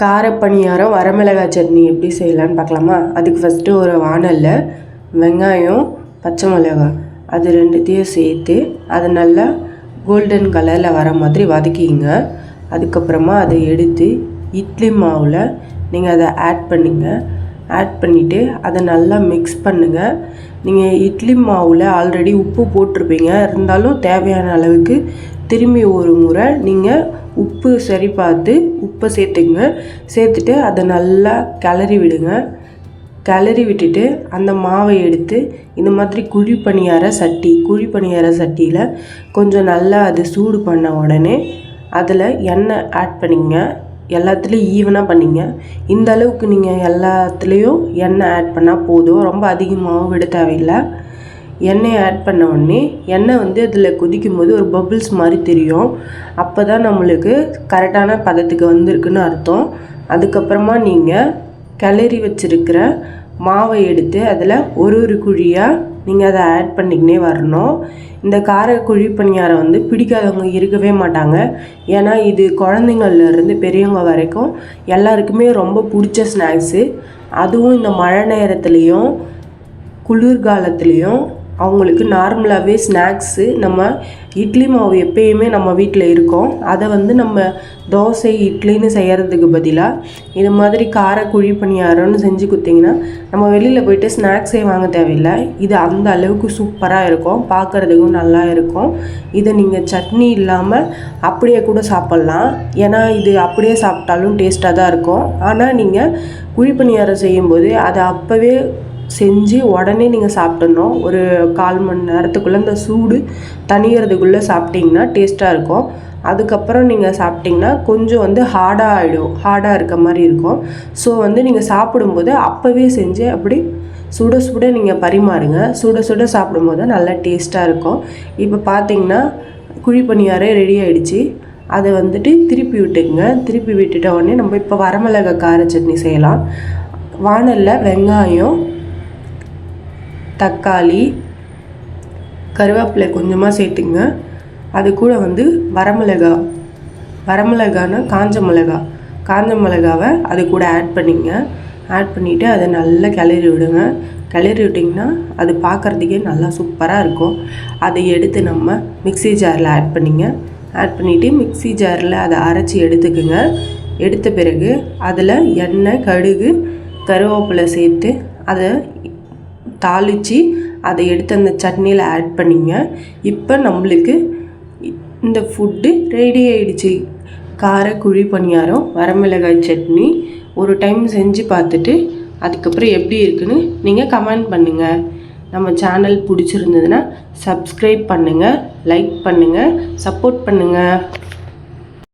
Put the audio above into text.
காரப்பணியாரம் வரமிளகாய் சட்னி எப்படி செய்யலான்னு பார்க்கலாமா? அதுக்கு ஃபஸ்ட்டு ஒரு வாணலில் வெங்காயம் பச்சை மிளகாய் அது ரெண்டுத்தையும் சேர்த்து அதை நல்லா கோல்டன் கலரில் வர மாதிரி வதக்கிங்க. அதுக்கப்புறமா அதை எடுத்து இட்லி மாவில் நீங்கள் அதை ஆட் பண்ணுங்க. ஆட் பண்ணிவிட்டு அதை நல்லா மிக்ஸ் பண்ணுங்கள் நீங்கள் இட்லி மாவில் ஆல்ரெடி உப்பு போட்டிருப்பீங்க. இருந்தாலும் தேவையான அளவுக்கு திரும்பி ஒரு முறை நீங்கள் உப்பு சரி பார்த்து உப்பை சேர்த்துங்க சேர்த்துட்டு அதை நல்லா கிளறி விடுங்க. கிளறி விட்டுட்டு அந்த மாவை எடுத்து இந்த மாதிரி குழி பணியார சட்டி குழி பணியார சட்டியில் கொஞ்சம் நல்லா அது சூடு பண்ண உடனே அதில் எண்ணெய் ஆட் பண்ணிங்க எல்லாத்துலேயும் ஈவனாக பண்ணிங்க. இந்த அளவுக்கு நீங்கள் எல்லாத்துலேயும் எண்ணெய் ஆட் பண்ணால் போதும். ரொம்ப அதிகமாகவும் விட தேவையில்லை. எண்ணெயை ஆட் பண்ண உடனே எண்ணெய் வந்து அதில் கொதிக்கும் போது ஒரு பபுள்ஸ் மாதிரி தெரியும். அப்போ தான் நம்மளுக்கு கரெக்டான பதத்துக்கு வந்திருக்குன்னு அர்த்தம். அதுக்கப்புறமா நீங்கள் கிளறி வச்சுருக்கிற மாவை எடுத்து அதில் ஒரு ஒரு குழியாக நீங்கள் அதை ஆட் பண்ணிக்கினே வரணும். இந்த கார குழி பணியாரம் வந்து பிடிக்காதவங்க இருக்கவே மாட்டாங்க. ஏன்னா இது குழந்தைங்கள்லேருந்து பெரியவங்க வரைக்கும் எல்லாருக்குமே ரொம்ப பிடிச்ச ஸ்நாக்ஸு அதுவும் இந்த மழை நேரத்துலேயும் குளிர்காலத்துலேயும் அவங்களுக்கு நார்மலாகவே ஸ்நாக்ஸு நம்ம இட்லி மாவு எப்பயுமே நம்ம வீட்டில் இருக்கோம். அதை வந்து நம்ம தோசை இட்லின்னு செய்கிறதுக்கு பதிலாக இது மாதிரி கார குழி பணியாரம்னு செஞ்சு கொடுத்தீங்கன்னா நம்ம வெளியில் போயிட்டு ஸ்நாக்ஸே வாங்க தேவையில்லை. இது அந்த அளவுக்கு சூப்பராக இருக்கும். பார்க்குறதுக்கும் நல்லா இருக்கும். இதை நீங்கள் சட்னி இல்லாமல் அப்படியே கூட சாப்பிட்லாம். ஏன்னா இது அப்படியே சாப்பிட்டாலும் டேஸ்ட்டாக தான் இருக்கும். ஆனால் நீங்கள் குழி பணியாரம் செய்யும்போது அதை அப்போவே செஞ்சு உடனே நீங்கள் சாப்பிட்ணும். ஒரு கால் மணி நேரத்துக்குள்ளே இந்த சூடு தனியறதுக்குள்ளே சாப்பிட்டிங்கன்னா டேஸ்ட்டாக இருக்கும். அதுக்கப்புறம் நீங்கள் சாப்பிட்டிங்கன்னா கொஞ்சம் வந்து ஹார்டாக ஆகிடும் ஹார்டாக இருக்க மாதிரி இருக்கும். ஸோ வந்து நீங்கள் சாப்பிடும்போது அப்போவே செஞ்சு அப்படி சுட சுட நீங்கள் பரிமாறுங்க. சுட சுட சாப்பிடும்போது நல்லா டேஸ்ட்டாக இருக்கும். இப்போ பார்த்தீங்கன்னா குழி பணியாரே ரெடி ஆகிடுச்சு அதை வந்துட்டு திருப்பி விட்டுக்குங்க. திருப்பி விட்டுட்ட உடனே நம்ம இப்போ வரமிளகா கார சட்னி செய்யலாம். வானலில் வெங்காயம் தக்காளி கருவேப்பிலை கொஞ்சமாக சேர்த்துங்க அது கூட வந்து வரமிளகா வரமிளகானா காஞ்ச மிளகா? காஞ்ச மிளகாவை அது கூட ஆட் பண்ணிங்க ஆட் பண்ணிவிட்டு அதை நல்லா கிளறி விடுங்க. கிளறி விட்டிங்கன்னா அது பார்க்குறதுக்கே நல்லா சூப்பராக இருக்கும். அதை எடுத்து நம்ம மிக்ஸி ஜாரில் ஆட் பண்ணிங்க. ஆட் பண்ணிவிட்டு மிக்ஸி ஜாரில் அதை அரைச்சி எடுத்துக்குங்க. எடுத்த பிறகு அதில் எண்ணெய் கடுகு கருவேப்பிலை சேர்த்து அதை தாளித்து அதை எடுத்து அந்த சட்னியில் ஆட் பண்ணிங்க. இப்போ நம்மளுக்கு இந்த ஃபுட்டு ரெடி ஆகிடுச்சு கார குழி பணியாரம் வரமிளகாய் சட்னி ஒரு டைம் செஞ்சு பார்த்துட்டு அதுக்கப்புறம் எப்படி இருக்குன்னு நீங்கள் கமெண்ட் பண்ணுங்கள் நம்ம சேனல் பிடிச்சிருந்ததுன்னா சப்ஸ்கிரைப் பண்ணுங்கள் லைக் பண்ணுங்கள் சப்போர்ட் பண்ணுங்கள்